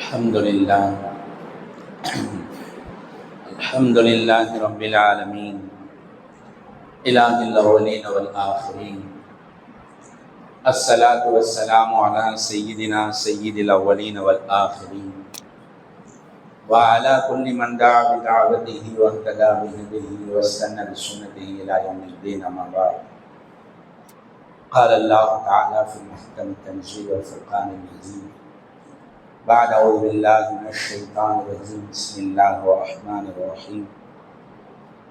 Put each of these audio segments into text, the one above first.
الحمد لله. الحمد لله رب العالمين. إله الأولين والآخرين. الصلاة والسلام على سيدنا سيد الأولين والآخرين. وعلى كل من دعا بدعوته واهتدى بهديه واستنى بسنته إلى يوم الدين أما بعد. قال الله تعالى في محكم التنزيل والفرقان المجيد. بعد أعوذ بالله من الشيطان الرجيم بسم الله الرحمن الرحيم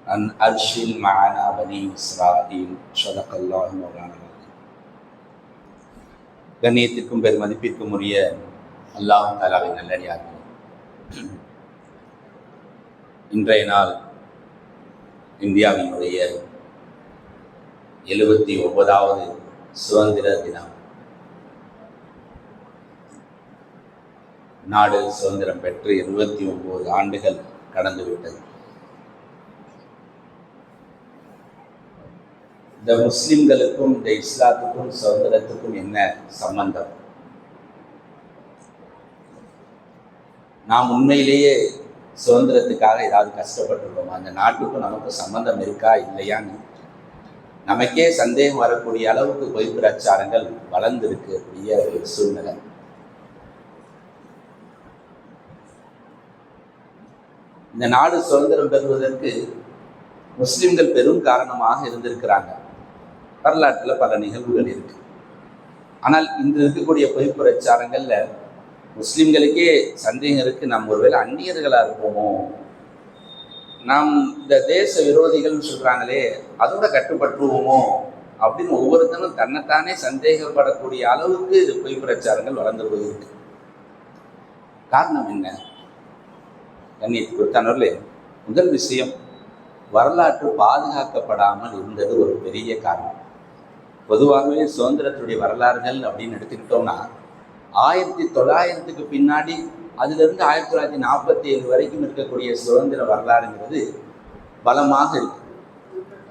أن أرسل معنا بني إسرائيل صدق الله مولانا العظيم. கண்ணியத்திற்கும் பெருமதிப்பிற்கும் உரிய அல்லாஹ் தாலாவின் நல்லடியார்கள் இன்றைய நாள் இந்தியாவினுடைய எழுபத்தி ஒன்பதாவது சுதந்திர தினம் நாடு சுதந்திரம் பெற்று இருபத்தி ஒன்பது ஆண்டுகள் கடந்துவிட்டது இந்த முஸ்லிம்களுக்கும் இந்த இஸ்லாத்துக்கும் சுதந்திரத்துக்கும் என்ன சம்பந்தம்? நாம் உண்மையிலேயே சுதந்திரத்துக்காக ஏதாவது கஷ்டப்பட்டுள்ளோம் அந்த நாட்டுக்கும் நமக்கு சம்பந்தம் இருக்கா இல்லையான்னு நமக்கே சந்தேகம் வரக்கூடிய அளவுக்கு பொய் பிரச்சாரங்கள் வளர்ந்திருக்கக்கூடிய ஒரு சூழ்நிலை. இந்த நாடு சுதந்திரம் பெறுவதற்கு முஸ்லிம்கள் பெரும் காரணமாக இருந்திருக்கிறாங்க. வரலாற்றில் பல நிகழ்வுகள் இருக்கு. ஆனால் இன்று இருக்கக்கூடிய பொய் பிரச்சாரங்கள்ல முஸ்லிம்களுக்கே சந்தேகம் இருக்கு. நாம் ஒருவேளை அந்நியர்களாக இருப்போமோ? நாம் இந்த தேச விரோதிகள்னு சொல்கிறாங்களே அதோட கட்டுப்பட்டுருவோமோ அப்படின்னு ஒவ்வொருத்தனும் தன்னைத்தானே சந்தேகப்படக்கூடிய அளவுக்கு பொய் பிரச்சாரங்கள் வளர்ந்து போயிருக்கு. காரணம் என்ன? கண்ணியத்துக்குத்தானவர்களே முதல் விஷயம் வரலாற்று பாதுகாக்கப்படாமல் இருந்தது ஒரு பெரிய காரணம். பொதுவாகவே சுதந்திரத்துடைய வரலாறுகள் அப்படின்னு எடுத்துக்கிட்டோம்னா ஆயிரத்தி தொள்ளாயிரத்துக்கு பின்னாடி அதிலிருந்து ஆயிரத்தி தொள்ளாயிரத்தி நாற்பத்தி ஏழு வரைக்கும் இருக்கக்கூடிய சுதந்திர வரலாறுங்கிறது பலமாக இருக்கு.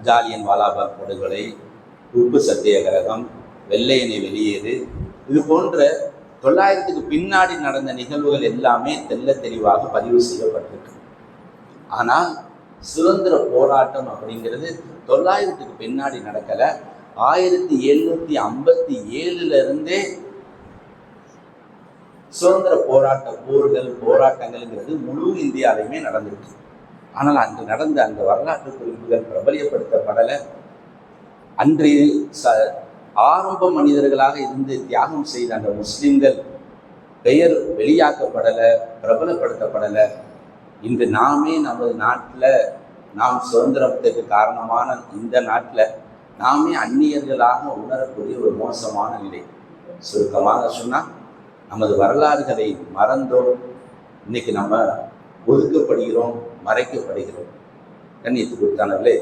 ஜாலியன் வாலாபாக் படுகொலை உப்பு சத்தியாகிரகம் வெள்ளையனை வெளியேறு இது போன்ற தொள்ளாயிரத்துக்கு பின்னாடி நடந்த நிகழ்வுகள் எல்லாமே தெல்ல தெளிவாக பதிவு செய்யப்பட்டிருக்கு. ஆனால் சுதந்திர போராட்டம் அப்படிங்கிறது தொள்ளாயிரத்துக்கு பின்னாடி நடக்கல. ஆயிரத்தி எழுநூத்தி ஐம்பத்தி ஏழுல இருந்தே சுதந்திர போராட்ட போர்கள் போராட்டங்கள்ங்கிறது முழு இந்தியாவிலுமே நடந்திருக்கு. ஆனால் அன்று நடந்த அந்த வரலாற்று குறிப்புகள் பிரபலியப்படுத்தப்படலை. அன்று ச ஆரம்ப மனிதர்களாக இருந்து தியாகம் செய்த அந்த முஸ்லிம்கள் பெயர் வெளியாக்கப்படலை பிரபலப்படுத்தப்படலை. இன்று நாமே நமது நாட்டில் நாம் சுதந்திரத்துக்கு காரணமான இந்த நாட்டில் நாமே அந்நியர்களாக உணரக்கூடிய ஒரு மோசமான நிலை. சுருக்கமாக சொன்னால் நமது வரலாறுகளை மறந்தோம். இன்னைக்கு நம்ம ஒதுக்கப்படுகிறோம் மறைக்கப்படுகிறோம். கண்ணியத்துக்கு கொடுத்தானவர்களே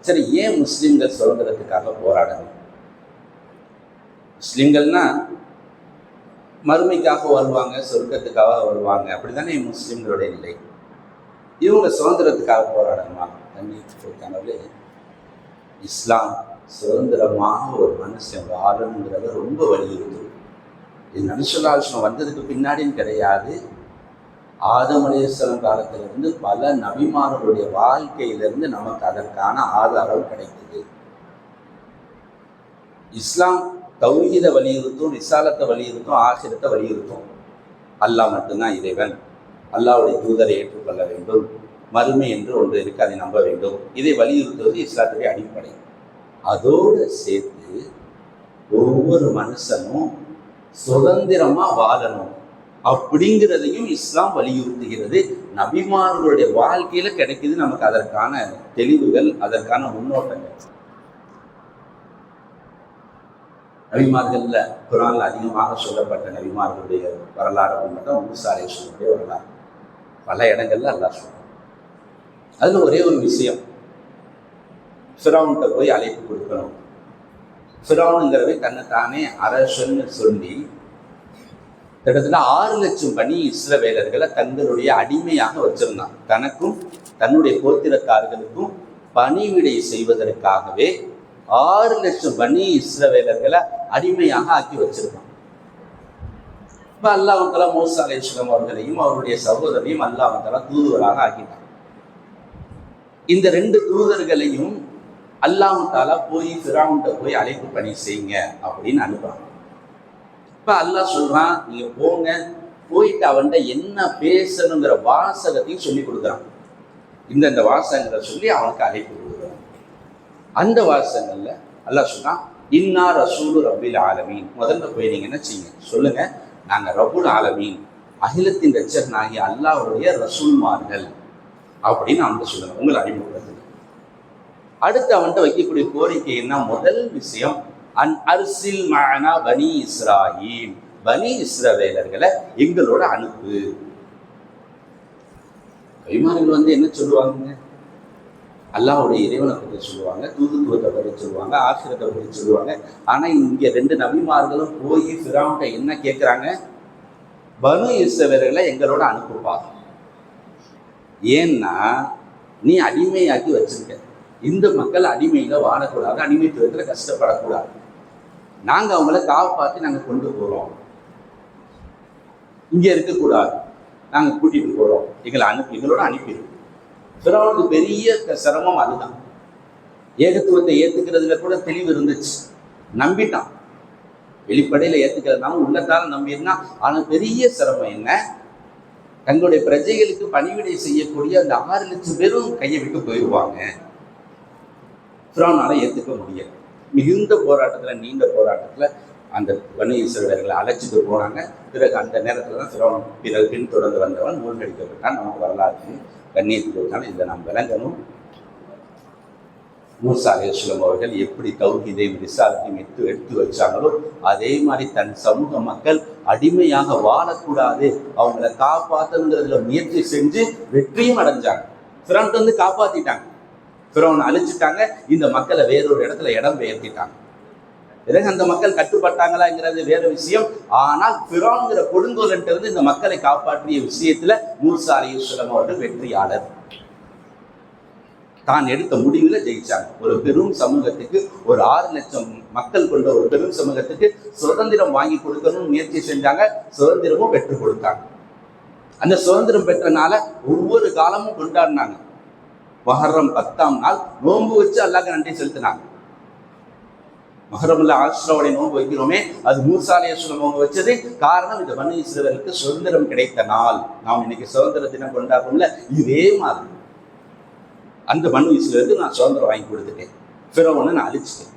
சரி ஏன் முஸ்லீம்கள் சுதந்திரத்துக்காக போராடணும்? முஸ்லீம்கள்னா மறுமைக்காக வருவாங்க சொர்க்கத்துக்காக வருவாங்க. அப்படித்தானே முஸ்லீம்களுடைய நிலை? இவங்க சுதந்திரத்துக்காக போராடணுமா? தண்ணி கொடுத்தானங்களே இஸ்லாம் சுதந்திரமாக ஒரு மனுஷன் வாழணுங்கிறத ரொம்ப வலியுறுத்தும். இது நபிசுல்லாஸ்லம் வந்ததுக்கு பின்னாடின்னு கிடையாது. ஆதமலேஸ்வரம் காலத்திலிருந்து பல நபிமார்களுடைய வாழ்க்கையிலிருந்து நமக்கு அதற்கான ஆதாரம் கிடைக்குது இஸ்லாம் தௌஹீத வலியுறுத்தும் விசாலத்தை வலியுறுத்தும் ஆசிரத்தை வலியுறுத்தும். அல்லாஹ் மட்டும்தான் இறைவன். அல்லாவுடைய தூதரை ஏற்றுக்கொள்ள வேண்டும். மறுமை என்று ஒன்று இருக்கு அதை நம்ப வேண்டும். இதை வலியுறுத்துவது இஸ்லாத்துடைய அடிப்படை. அதோடு சேர்த்து ஒவ்வொரு மனுஷனும் சுதந்திரமாக வாழணும். அப்படிங்கிறதையும் இஸ்லாம் வலியுறுத்துகிறது. நபிமார்களுடைய வாழ்க்கையில் கிடைக்குது நமக்கு அதற்கான தெளிவுகள் அதற்கான முன்னோட்டங்கள். நபிமார்கள்ல குரானில் அதிகமாக சொல்லப்பட்ட நபிமார்களுடைய வரலாறு அப்படின்னு பார்த்தா மூசாரேஸ்வருடைய வரலாறு. பல இடங்கள்ல அல்லா சொல்லுவாங்க அதில் ஒரே ஒரு விஷயம் ஃபிரௌன்கிட்ட போய் அழைப்பு கொடுக்கணும். ஃபிரௌனுங்கிறவை தன்னைத்தானே அரசன்னு சொல்லி கிட்டத்தட்ட ஆறு லட்சம் பணி இஸ்ரவேலர்களை தங்களுடைய அடிமையாக வச்சிருந்தான். தனக்கும் தன்னுடைய கோத்திரக்காரர்களுக்கும் பணிவிடை செய்வதற்காகவே ஆறு லட்சம் பண்ணி இஸ்ரவேலர்களை அடிமையாக ஆக்கி வச்சிருக்கான். இப்ப அல்லாஹால மோசா அலேஸ்வரம் அவர்களையும் அவருடைய சகோதரையும் அல்லாஹால தூதுவராக ஆக்கிட்டான். இந்த ரெண்டு தூதர்களையும் அல்லாஹால போய் ஃபிராவுன்ட்ட போய் அழைப்பு பணி செய்யுங்க அப்படின்னு அனுப்புறாங்க இப்ப அல்லாஹ் சொல்றான் நீங்க போங்க போயிட்டு அவன்கிட்ட என்ன பேசணுங்கிற வாசகத்தையும் சொல்லி கொடுக்குறான். இந்தந்த வாசகங்களை சொல்லி அவனுக்கு அழைப்பு அந்த வாசகங்களில் அல்லா சொன்னால் இன்னா ரசூலு ரபில் ஆலமீன். முதல்ல போய் நீங்கள் என்ன செய்யுங்க? சொல்லுங்கள் நாங்கள் ரபுல் ஆலமீன் அகிலத்தின் ரச்சகனாகிய அல்லாவுடைய ரசூல்மார்கள் அப்படின்னு அவன்கிட்ட சொல்லுங்க. உங்களை அறிமுகப்படுத்துங்க. அடுத்து அவன்கிட்ட வைக்கக்கூடிய கோரிக்கை என்ன? முதல் விஷயம் அன் அர்சில் மானா பனி இஸ்ராயில் பனி இஸ்ரவேலர்களை எங்களோட அனுப்பு. கைமார்கள் வந்து என்ன சொல்லுவாங்க அல்லாஹுடைய இறைவனை பற்றி சொல்லுவாங்க தூதுத்துவத்தை பற்றி சொல்லுவாங்க ஆசிரியத்தை பற்றி சொல்லுவாங்க. ஆனால் இங்கே ரெண்டு நபிமார்களும் போய் ஃபிராவுண்ட என்ன கேட்குறாங்க பனு இசவர்களை எங்களோட அனுப்புப்பா. ஏன்னா நீ அடிமையாக்கி வச்சிருக்க. இந்த மக்கள் அடிமையில் வாழக்கூடாது அடிமைத்துவத்தில் கஷ்டப்படக்கூடாது. நாங்கள் அவங்கள காப்பாற்றி நாங்கள் கொண்டு போகிறோம் இங்கே இருக்கக்கூடாது. நாங்கள் கூட்டிகிட்டு போகிறோம் எங்களை அனுப்பி எங்களோட அனுப்பிடும் பிறவனுக்கு பெரிய சிரமம் அதுதான். ஏகத்துவத்தை ஏத்துக்கிறதுல கூட தெளிவு இருந்துச்சு. நம்பிட்டான். வெளிப்படையில ஏத்துக்கிறதுனால உள்ளத்தால நம்பியிருந்தான் ஆனால் பெரிய சிரமம் என்ன? தங்களுடைய பிரஜைகளுக்கு பணிவிடை செய்யக்கூடிய அந்த ஆறு லட்சம் பேரும் கையை விட்டு போயிடுவாங்க ஃபிரௌனால ஏத்துக்க முடியல. மிகுந்த போராட்டத்துல நீண்ட போராட்டத்துல அந்த வன்னிய அழைச்சிட்டு போனாங்க. பிறகு அந்த நேரத்துல தான் ஃபிரௌன் பிறகு பின்தொடர்ந்து வந்தவன் மூழ்கடிக்கப்பட்டான். நமக்கு வரலாறு கண்ணியத்துக்கு இதை நாம் விளங்கணும். மூசா அலிஸ்லம் அவர்கள் எப்படி தௌஹீதையும் ரிசாலத்தையும் எடுத்து எடுத்து வச்சாங்களோ அதே மாதிரி தன் சமூக மக்கள் அடிமையாக வாழக்கூடாது. அவங்கள காப்பாத்தணுங்கிறதுல முயற்சி செஞ்சு வெற்றியும் அடைஞ்சாங்க. ஃபிரௌன் வந்து காப்பாத்திட்டாங்க. ஃபிரௌன் அழிச்சிட்டாங்க இந்த மக்களை வேறொரு இடத்துல இடம் பெயர்த்திட்டாங்க. பிறகு அந்த மக்கள் கட்டுப்பட்டாங்களாங்கிறது வேற விஷயம். ஆனால் பிறோங்கிற கொடுங்கோலன்ட்டு இருந்து இந்த மக்களை காப்பாற்றிய விஷயத்துல மூசா அலிஸ்லம் அவர்கள் வெற்றியாளர். தான் எடுத்த முடிவுல ஜெயிச்சாங்க. ஒரு பெரும் சமூகத்துக்கு ஒரு ஆறு லட்சம் மக்கள் கொண்ட ஒரு பெரும் சமூகத்துக்கு சுதந்திரம் வாங்கி கொடுக்கணும்னு முயற்சி செஞ்சாங்க. சுதந்திரமும் பெற்றுக் கொடுத்தாங்க. அந்த சுதந்திரம் பெற்றனால ஒவ்வொரு காலமும் கொண்டாடினாங்க. மகரம் பத்தாம் நாள் நோன்பு வச்சு அல்லாஹ் நன்றி செலுத்தினாங்க. மஹரமுல்ல ஆஷ்ராவுடைய நோன்பு வைக்கிறோமே அது மூசாலேஸ்வரம் நோன்பு வச்சது காரணம் இந்த பனு இஸ்ரவேலுக்கு சுதந்திரம் கிடைத்த நாள். நாம் இன்னைக்கு சுதந்திர தினம் கொண்டாடுறோம்ல இதே மாதிரி. அந்த பனு இஸ்ரவேலுக்கு நான் சுதந்திரம் வாங்கி கொடுத்துட்டேன். பிறவனை நான் அழிச்சிட்டேன்.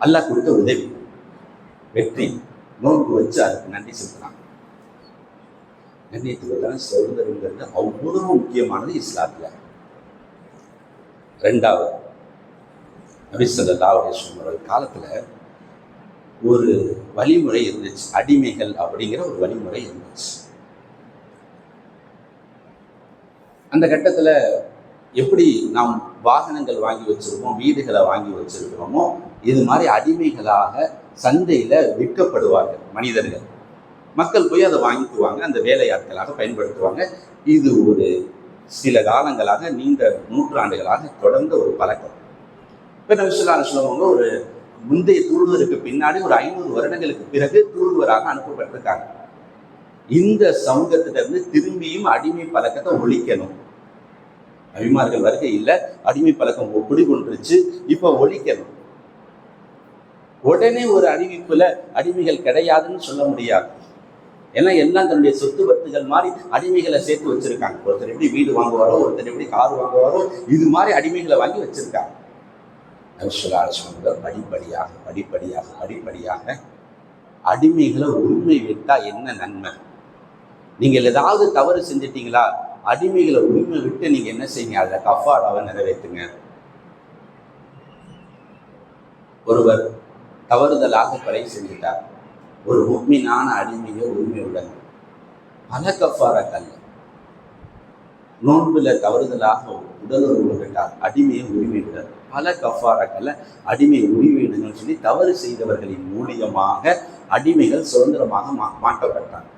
அல்லாஹ் கொடுத்த உதவி. வெற்றி. நோன்பு வச்சு அதுக்கு நன்றி செலுத்தலாம். கண்ணியத்துக்கு சுதந்திரங்கிறது அவ்வளோ முக்கியமானது இஸ்லாத்தில். ரெண்டாவது நபிசல்லா அவருடைய காலத்தில் ஒரு வழிமுறை இருந்துச்சு. அடிமைகள் அப்படிங்கிற ஒரு வழிமுறை இருந்துச்சு. அந்த கட்டத்தில் எப்படி நாம் வாகனங்கள் வாங்கி வச்சுருக்கோம் வீடுகளை வாங்கி வச்சிருக்கிறோமோ இது மாதிரி அடிமைகளாக சந்தையில் விற்கப்படுவார்கள் மனிதர்கள். மக்கள் போய் அதை வாங்கிக்குவாங்க அந்த வேலையாட்களாக பயன்படுத்துவாங்க. இது ஒரு சில காலங்களாக நீண்ட நூற்றாண்டுகளாக தொடர்ந்த ஒரு பழக்கம். இப்போ நபிசுல்லான்னு சொல்லுவாங்க ஒரு முந்தைய தூதுவருக்கு பின்னாடி ஒரு ஐநூறு வருடங்களுக்கு பிறகு தூதுவராக அனுப்பப்பட்டிருக்காங்க. இந்த சமூகத்திலிருந்து இருந்து திரும்பியும் அடிமை பழக்கத்தை ஒழிக்கணும். அபிமார்கள் வருகை இல்லை அடிமை பழக்கம் ஒப்பிடி கொண்டுருச்சு இப்போ ஒழிக்கணும். உடனே ஒரு அறிவிப்புல அடிமைகள் கிடையாதுன்னு சொல்ல முடியாது. ஏன்னா எல்லாம் தன்னுடைய சொத்து பத்துகள் மாதிரி அடிமைகளை சேர்த்து வச்சிருக்காங்க. ஒருத்தர் எப்படி வீடு வாங்குவாரோ ஒருத்தர் எப்படி கார் வாங்குவாரோ இது மாதிரி அடிமைகளை வாங்கி வச்சிருக்காங்க. சொன்னாங்க படிப்படியாக படிப்படியாக படிப்படியாக அடிமைகளை உரிமை விட்டா என்ன நன்மை? நீங்கள் ஏதாவது தவறு செஞ்சிட்டீங்களா? அடிமைகளை உரிமை விட்டு நீங்க என்ன செய்யுங்க அதில் கஃபாராவை நிறைவேற்றுங்க. ஒருவர் தவறுதலாக கொலை செஞ்சிட்டார். ஒரு உண்மையான அடிமையை உரிமையுடன் பல கஃபாராக்கள் நோன்புல தவறுதலாக உடலுறவு விட்டார் அடிமையை உரிமையினர் பல கஃபாராக்கள் அடிமை உரிமையினர்கள் சொல்லி தவறு செய்தவர்களின் மூலியமாக அடிமைகள் சுதந்திரமாக மா மாற்றப்பட்டாங்க.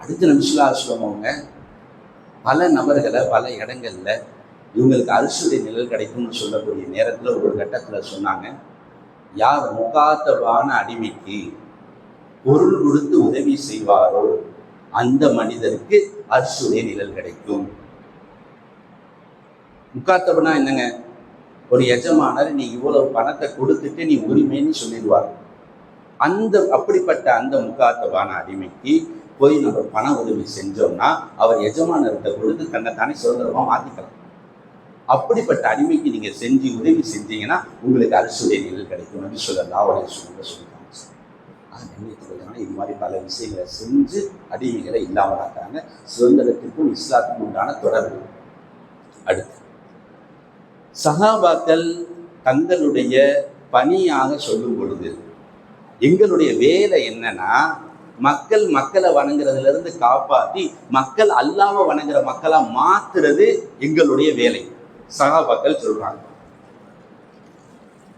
அடுத்த நிமிஷம் அவங்க பல நபர்களை பல இடங்களில் இவங்களுக்கு அரசுடைய நிழல் கிடைக்கும்னு சொல்லக்கூடிய நேரத்தில் ஒரு கட்டத்தில் சொன்னாங்க யார் முகாத்தவான அடிமைக்கு பொருள் கொடுத்து உதவி செய்வாரோ அந்த மனிதருக்கு அர்சுடைய நிழல் கிடைக்கும். முக்காத்தவனா என்னங்க? ஒரு எஜமானர் நீ இவ்வளவு பணத்தை கொடுத்துட்டு நீ உரிமைன்னு சொல்லிடுவார். அந்த அப்படிப்பட்ட அந்த முக்காத்தவான அடிமைக்கு போய் நம்ம பண உதவி செஞ்சோம்னா அவர் எஜமானர்கிட்ட கொடுத்து தன்னை தானே சுதந்திரமா மாத்திக்கலாம். அப்படிப்பட்ட அடிமைக்கு நீங்க செஞ்சு உதவி செஞ்சீங்கன்னா உங்களுக்கு அரசுடைய நிழல் கிடைக்கும் அப்படின்னு சொல்லலாம் அவருடைய சொல்ல சொல்லிட்டாங்க அது இது மாதிரி பல விஷயங்களை செஞ்சு அடிமைகளை இல்லாமலாக்குறாங்க சுதந்திரத்திற்கும் இஸ்லாத்துக்கும் உண்டான தொடர்பு. அடுத்து சகாபாக்கள் தங்களுடைய பணியாக சொல்லும் பொழுது எங்களுடைய வேலை என்னன்னா மக்கள் மக்களை வணங்குறதுல இருந்து மக்கள் அல்லாம வணங்குற மக்களாக மாத்துறது எங்களுடைய வேலை. சகாபாக்கள் சொல்றாங்க.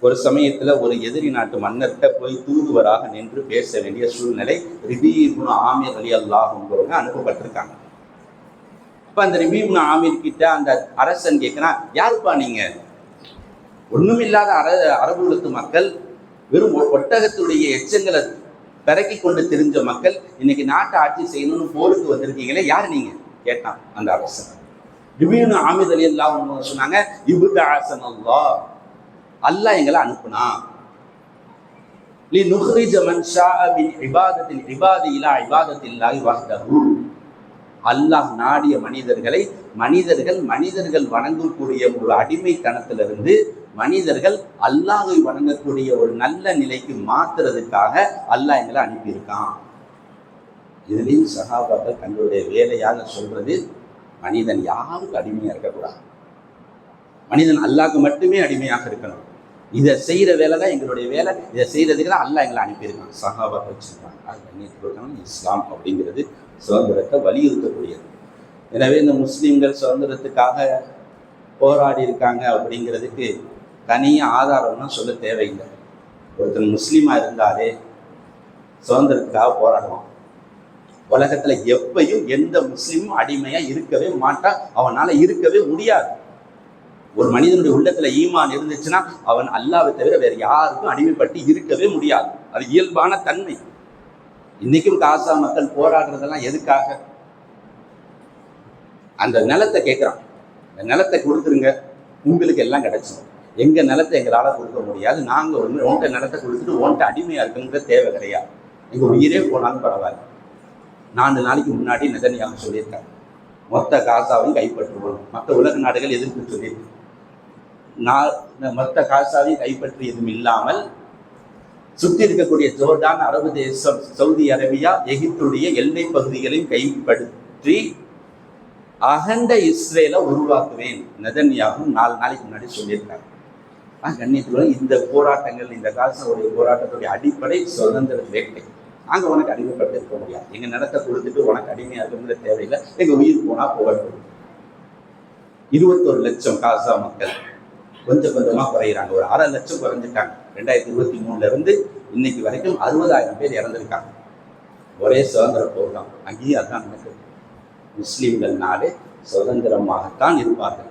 ஒரு சமயத்துல ஒரு எதிரி நாட்டு மன்னர்கிட்ட போய் தூதுவராக நின்று பேச வேண்டிய சூழ்நிலை ரிபீபுன் ஆமீர் அலி அல்லாஹுங்கிறவங்க அனுப்பப்பட்டிருக்காங்க. இப்ப அந்த ரிபீபுன் ஆமீர் கிட்ட அந்த அரசன் கேட்கிறான் யாருப்பா நீங்க? ஒண்ணுமில்லாத அர அரபுலத்து மக்கள் வெறும் ஒ- ஒட்டகத்துடைய எச்சங்களை பிறக்கி கொண்டு தெரிஞ்ச மக்கள் இன்னைக்கு நாட்டை ஆட்சி செய்யணும்னு போருக்கு வந்திருக்கீங்களே யார் நீங்க? கேட்டான் அந்த அரசன். ரிபீபுன் ஆமீர் அலி அல்லாஹ் சொன்னாங்க இபுத ஆசன் அல்லாஹ் அல்லாஹ் எங்களை அனுப்புனா. லி நுஹ்ரிஜ அல்லாஹ் நாடிய மனிதர்களை மனிதர்கள் மனிதர்கள் வணங்கக்கூடிய ஒரு அடிமைத்தனத்திலிருந்து மனிதர்கள் அல்லாஹை வணங்கக்கூடிய ஒரு நல்ல நிலைக்கு மாத்துறதுக்காக அல்லாஹ் எங்களை அனுப்பியிருக்கான். இதுலையும் சகாபாக்கள் தங்களுடைய வேலையாக சொல்றது மனிதன் யாருக்கு அடிமையாக இருக்கக்கூடாது? மனிதன் அல்லாஹ்க்கு மட்டுமே அடிமையாக இருக்கணும். இதை செய்கிற வேலை தான் எங்களுடைய வேலை. இதை செய்கிறதுக்கு தான் அல்லாஹ் எங்களை அனுப்பியிருக்கான். சகாபா வச்சிருக்காங்க. அது இஸ்லாம் அப்படிங்கிறது சுதந்திரத்தை வலியுறுத்தக்கூடியது. எனவே இந்த முஸ்லீம்கள் சுதந்திரத்துக்காக போராடி இருக்காங்க அப்படிங்கிறதுக்கு தனியாக ஆதாரம்லாம் சொல்ல தேவையில்லை. ஒருத்தன் முஸ்லீமாக இருந்தாலே சுதந்திரத்துக்காக போராடுவான். உலகத்தில் எப்பயும் எந்த முஸ்லீமும் அடிமையாக இருக்கவே மாட்டான். அவனால் இருக்கவே முடியாது. ஒரு மனிதனுடைய உள்ளத்துல ஈமான் இருந்துச்சுன்னா அவன் அல்லாவை தவிர வேற யாருக்கும் அடிமைப்பட்டு இருக்கவே முடியாது. அது இயல்பான தன்மை. இன்னைக்கும் காசா மக்கள் போராடுறதெல்லாம் எதுக்காக? அந்த நிலத்தை கேட்குறான் அந்த நிலத்தை கொடுத்துருங்க உங்களுக்கு எல்லாம் கிடைச்சிடும். எங்க நிலத்தை எங்களால கொடுக்க முடியாது. நாங்க ஒன்று உன்கிட்ட நிலத்தை கொடுத்துட்டு உன்கிட்ட அடிமையா இருக்கணுங்கிற தேவை கிடையாது. எங்க உயிரே போனாலும் பரவாயில்ல. நாலு நாளைக்கு முன்னாடி நிதனியாக சொல்லியிருக்காங்க மொத்த காசாவையும் கைப்பற்றுவோம். மற்ற உலக நாடுகள் எதிர்ப்பு சொல்லியிருக்கு. நான் மற்ற காசாவையும் கைப்பற்றியதும் இல்லாமல் சுற்றி இருக்கக்கூடிய ஜோர்டான் அரபு தேசம் சவுதி அரேபியா எகிப்துடைய எல்லை பகுதிகளையும் கைப்பற்றி அகண்ட இஸ்ரேலை உருவாக்குவேன். நெதன்யாகும் நாலு நாளைக்கு முன்னாடி சொல்லியிருக்காங்க கண்ணியத்துல இந்த போராட்டங்கள் இந்த காசாவுடைய போராட்டத்துடைய அடிப்படை சுதந்திர வேட்டை. நாங்க உனக்கு அடிமைப்பட்டு இருக்க முடியாது. எங்க நிலத்தை கொடுத்துட்டு உனக்கு அடிமையா இருக்குங்கிற தேவையில்லை. எங்க உயிர் போனா போகட்டும். இருபத்தொரு லட்சம் காசா மக்கள் கொஞ்சம் கொஞ்சமாக குறையிறாங்க. ஒரு அரை லட்சம் குறைஞ்சிட்டாங்க. ரெண்டாயிரத்தி இருபத்தி மூணுல இருந்து இன்னைக்கு வரைக்கும் அறுபதாயிரம் பேர் இறந்துருக்காங்க. ஒரே சுதந்திர போர் தான் அங்கேயும் அதான் நடக்குது. முஸ்லீம்கள் நாடு சுதந்திரமாகத்தான் இருப்பார்கள்.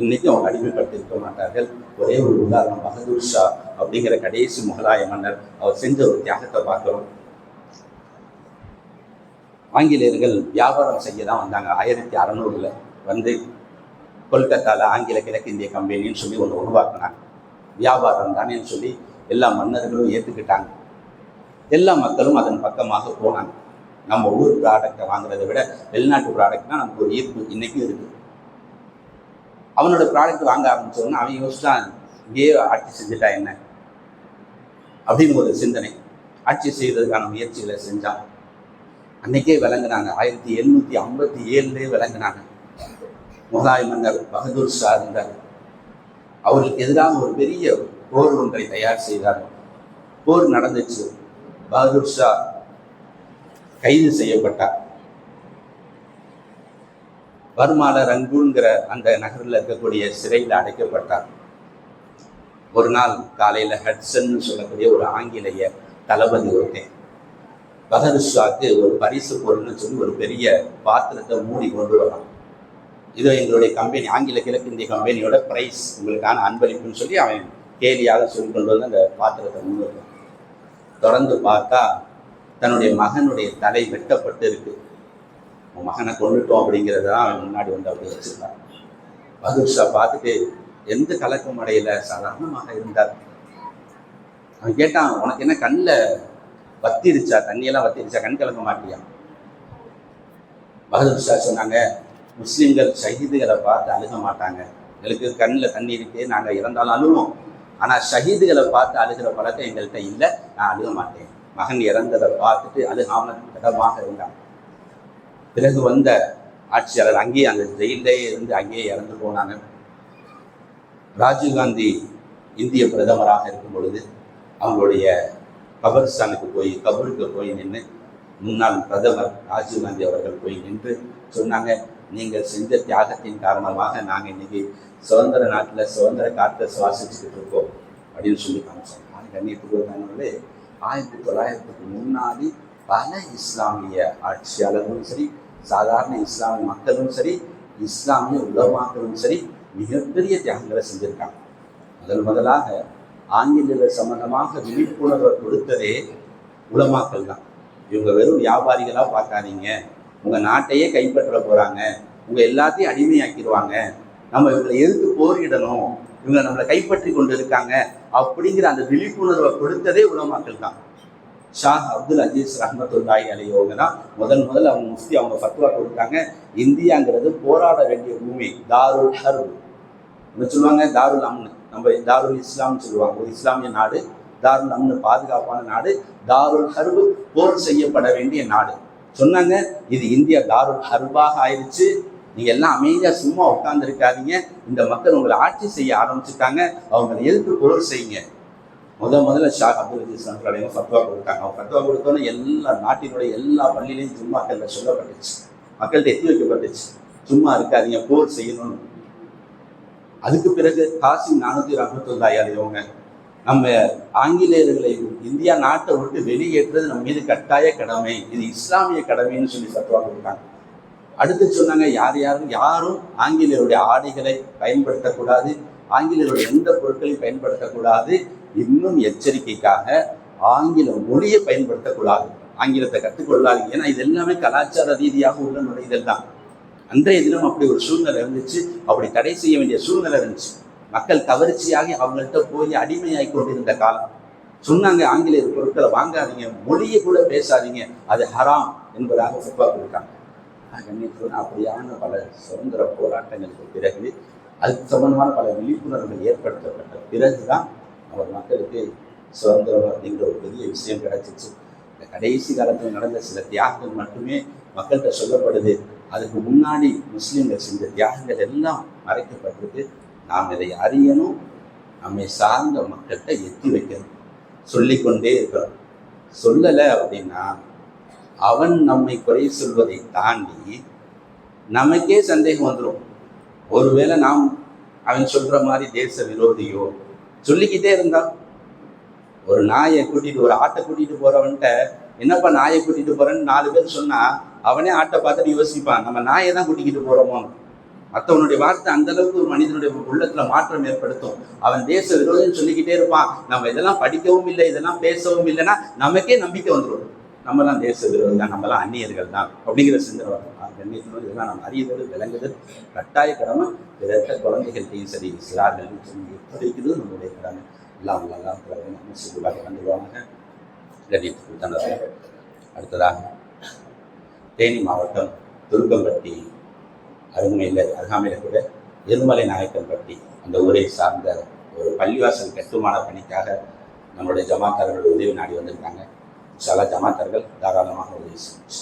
இன்னைக்கும் அவங்க அடிமைப்பட்டு இருக்க மாட்டார்கள். ஒரே ஒரு உதாரணம் பகதூர் ஷா அப்படிங்கிற கடைசி முகலாய மன்னர் அவர் செஞ்ச ஒரு தியாகத்தை பார்க்கிறோம். ஆங்கிலேயர்கள் வியாபாரம் செய்ய தான் வந்தாங்க. ஆயிரத்தி அறநூறுல வந்து கொல்கத்தாவில் ஆங்கில கிழக்கிந்திய கம்பெனின்னு சொல்லி ஒன்று உருவாக்குனாங்க. வியாபாரம் தானேன்னு சொல்லி எல்லா மன்னர்களும் ஏற்றுக்கிட்டாங்க எல்லா மக்களும் அதன் பக்கமாக போனாங்க. நம்ம ஊர் ப்ராடக்டை வாங்குறதை விட வெளிநாட்டு ப்ராடக்ட்னா நமக்கு ஒரு ஈர்ப்பு இன்றைக்கும் இருக்குது அவனோட ப்ராடக்ட் வாங்க ஆரம்பித்தோன்னா அவன் யோசிச்சான் இங்கேயே ஆட்சி செஞ்சுட்டா என்ன? அப்படின்னு ஒரு சிந்தனை. ஆட்சி செய்வதற்கான முயற்சிகளை செஞ்சான். அன்றைக்கே விளங்குனாங்க. ஆயிரத்தி எழுநூற்றி ஐம்பத்தி ஏழுலேயே விளங்குனாங்க. முகலாய மன்னர் பகதூர் ஷா இருந்தார் அவருக்கு எதிராக ஒரு பெரிய போர் ஒன்றை தயார் செய்தார். போர் நடந்துச்சு. பகதூர் ஷா கைது செய்யப்பட்டார். பர்மால ரங்கூன்கிற அந்த நகரில் இருக்கக்கூடிய சிறையில் அடைக்கப்பட்டார். ஒரு நாள் காலையில் ஹட்சன் சொல்லக்கூடிய ஒரு ஆங்கிலேய தளபதி ஒருத்தன். பகதூர் ஷாக்கு ஒரு பரிசு பொருள்னு சொல்லி ஒரு பெரிய பாத்திரத்தை மூடி கொண்டு வரான் இதோ எங்களுடைய கம்பெனி ஆங்கில கிழக்கிந்திய கம்பெனியோட பிரைஸ் உங்களுக்கான அன்பளிப்புன்னு சொல்லி அவன் கேலியாக சொல்லி கொண்டு வந்து அந்த பாத்திரத்தை முன்வைப்பான் தொடர்ந்து பார்த்தா தன்னுடைய மகனுடைய தலை வெட்டப்பட்டு இருக்கு உன் மகனை கொண்டுட்டோம் அப்படிங்கிறத தான் அவன் முன்னாடி வந்து அப்படி வச்சிருந்தான். பகதூர் பார்த்துட்டு எந்த கலக்கம் அடையில? சாதாரணமாக இருந்தார் அவன் கேட்டான் உனக்கு என்ன கண்ணில் வத்திருச்சா? தண்ணியெல்லாம் வத்திருச்சா? கண் கலக்க மாட்டியா? பகதூர் ஷா சொன்னாங்க முஸ்லீம்கள் ஷஹீதுகளை பார்த்து அழுக மாட்டாங்க. எங்களுக்கு கண்ணில் தண்ணி இருக்கு நாங்கள் இறந்தாலும் அழுவோம். ஆனால் ஷஹீதுகளை பார்த்து அழுகிற பழக்கம் எங்கள்கிட்ட இல்லை நான் அழுக மாட்டேன். மகன் இறந்ததை பார்த்துட்டு அழுகாமல் இடமாக இருந்தாங்க. பிறகு வந்த ஆட்சியாளர் அங்கேயே அந்த ஜெயிலே இருந்து அங்கேயே இறந்து போனாங்க. ராஜீவ்காந்தி இந்திய பிரதமராக இருக்கும் பொழுது அவங்களுடைய கபர்ஸ்தானுக்கு போய் கபூருக்கு போய் நின்று முன்னாள் பிரதமர் ராஜீவ்காந்தி அவர்கள் போய் நின்று சொன்னாங்க நீங்கள் செஞ்ச தியாகத்தின் காரணமாக நாங்கள் இன்னைக்கு சுதந்திர நாட்டில் சுதந்திர காற்றை சுவாசிச்சுக்கிட்டு இருக்கோம் அப்படின்னு சொல்லி காமிச்சாங்க. கண்ணியத்துக்கு ஆயிரத்தி தொள்ளாயிரத்துக்கு முன்னாடி பல இஸ்லாமிய ஆட்சியாளர்களும் சரி சாதாரண இஸ்லாமிய மக்களும் சரி இஸ்லாமிய உலமாக்களும் சரி மிகப்பெரிய தியாகங்களை செஞ்சிருக்காங்க. முதல் முதலாக ஆங்கிலேயர் சம்பந்தமாக விழிப்புணர்வை கொடுத்ததே உலமாக்கள் தான் இவங்க வெறும் வியாபாரிகளாக பார்க்காதீங்க. உங்கள் நாட்டையே கைப்பற்ற போகிறாங்க உங்கள் எல்லாத்தையும் அடிமையாக்கிடுவாங்க. நம்ம இவங்களை எதிர்த்து போரிடணும். இவங்க நம்மளை கைப்பற்றி கொண்டு இருக்காங்க அப்படிங்கிற அந்த விழிப்புணர்வை கொடுத்ததே உலமாக்கள் தான். ஷா அப்துல் அஜீஸ் ரஹமத்துல்லாய் அலையவங்க தான். முதல் முதல் அவங்க முஃப்தி அவங்க ஃபத்வா கொடுத்தாங்க. இந்தியாங்கிறது போராட வேண்டிய பூமி தாருல் ஹர்ப். என்ன சொல்லுவாங்க? தாருல் அம்னு. நம்ம தாருல் இஸ்லாம்னு சொல்லுவாங்க. ஒரு இஸ்லாமிய நாடு தாருல் அம்னு பாதுகாப்பான நாடு தாருல் ஹர்பு போர் செய்யப்பட வேண்டிய நாடு. சொன்னாங்க இது இந்தியா தாருல் ஹர்பாக ஆயிடுச்சு நீங்கள் எல்லாம் அமைதியாக சும்மா உட்காந்துருக்காதீங்க இந்த மக்கள் உங்களை ஆட்சி செய்ய ஆரம்பிச்சுட்டாங்க அவங்களை எதிர்த்து போர் செய்யுங்க. முத முதல்ல ஷா அப்துல் அஜீஸ் அன்றாடையும் ஃபத்வா கொடுத்தாங்க. அவங்க ஃபத்வா கொடுத்தோன்னே எல்லா நாட்டினுடைய எல்லா பள்ளியிலையும் ஜும்மாக்கள்ல சொல்லப்பட்டுச்சு. மக்கள்கிட்ட எத்தி வைக்கப்பட்டுச்சு. சும்மா இருக்காதீங்க போர் செய்யணும்னு. அதுக்கு பிறகு காசி நானூற்றி ரஹமத்துல்லாஹி இவங்க நம்ம ஆங்கிலேயர்களை இந்தியா நாட்டை விட்டு வெளியேற்றது நம்ம மீது கட்டாய கடமை. இது இஸ்லாமிய கடமைன்னு சொல்லி ஃபத்வா கொடுத்தாங்க. அடுத்து சொன்னாங்க யார் யாரும் யாரும் ஆங்கிலேயருடைய ஆடைகளை பயன்படுத்தக்கூடாது ஆங்கிலேயருடைய எந்த பொருட்களையும் பயன்படுத்தக்கூடாது. இன்னும் எச்சரிக்கைக்காக ஆங்கில மொழியை பயன்படுத்தக்கூடாது. ஆங்கிலத்தை கற்றுக்கொள்ளாது. ஏன்னா இது எல்லாமே கலாச்சார ரீதியாக உள்ள நுழைதல் தான் அன்றைய தினம் அப்படி ஒரு சூழ்நிலை இருந்துச்சு. அப்படி தடை செய்ய வேண்டிய சூழ்நிலை இருந்துச்சு. மக்கள் கவர்ச்சியாகி அவங்கள்ட்ட போய் அடிமையாகி கொண்டிருந்த காலம். சொன்னாங்க ஆங்கிலேயர் பொருட்களை வாங்காதீங்க மொழியை கூட பேசாதீங்க அது ஹராம் என்பதாக ஃபத்வா கொடுத்தாங்க. அப்படியான பல சுதந்திர போராட்டங்களுக்கு பிறகு அதுக்கு சம்பந்தமான பல விழிப்புணர்வுகள் ஏற்படுத்தப்பட்ட பிறகுதான் அவர் மக்களுக்கு சுதந்திரம் அப்படிங்கிற ஒரு பெரிய விஷயம் கிடைச்சிச்சு. இந்த கடைசி காலத்தில் நடந்த சில தியாகங்கள் மட்டுமே மக்கள்கிட்ட சொல்லப்படுது. அதுக்கு முன்னாடி முஸ்லீம்கள் செஞ்ச தியாகங்கள் எல்லாம் மறைக்கப்பட்டிருக்கு. நாம் இதை அறியணும் நம்மை சார்ந்த மக்கள்கிட்ட எத்தி வைக்கணும். சொல்லிக்கொண்டே இருக்கிறோம் சொல்லலை அப்படின்னா அவன் நம்மை குறை சொல்வதை தாண்டி நமக்கே சந்தேகம் வந்துடும் ஒருவேளை நாம் அவன் சொல்ற மாதிரி தேச விரோதியோ சொல்லிக்கிட்டே இருந்தான் ஒரு நாயை கூட்டிட்டு ஒரு ஆட்டை கூட்டிட்டு போறவன்கிட்ட என்னப்பா நாயை கூட்டிட்டு போறேன்னு நாலு பேர் சொன்னா அவனே ஆட்டை பார்த்துட்டு யோசிப்பான். நம்ம நாயை தான் கூட்டிக்கிட்டு போறோமோ மற்றவனுடைய வார்த்தை அந்த அளவுக்கு ஒரு மனிதனுடைய உள்ளத்துல மாற்றம் ஏற்படுத்தும். அவன் தேச விரோதம் சொல்லிக்கிட்டே இருப்பான். நம்ம இதெல்லாம் படிக்கவும் இல்லை இதெல்லாம் பேசவும் இல்லைன்னா நமக்கே நம்பிக்கை வந்துடும் நம்மலாம் தேச விரோதம் தான் நம்மலாம் அந்நியர்கள் தான் அப்படிங்கிற சிந்தனை கண்ணியத்தினோடு இதெல்லாம் நம்ம அறியதோடு விளங்குது கட்டாய கடமை பிறத்த குழந்தைகள்கிட்டையும் சரி சிறார்களையும் சரி எப்படிக்குது நம்மளுடைய கடமை. எல்லாம் எல்லாம் நம்ம சுற்றுலா கலந்துருவாங்க கண்ணியத்துக்கு தந்தது அடுத்ததாக தேனி மாவட்டம் துருக்கம்பட்டி அருமையில் அருகாமையில் கூட எருமலை நாயக்கன்பட்டி அந்த ஊரை சார்ந்த ஒரு பள்ளிவாசல் கட்டுமான பணிக்காக நம்மளுடைய ஜமாத்தார்கள் உதவி நாடி வந்திருக்காங்க. சில ஜமாத்தார்கள் தாராளமாக உதவி செஞ்சு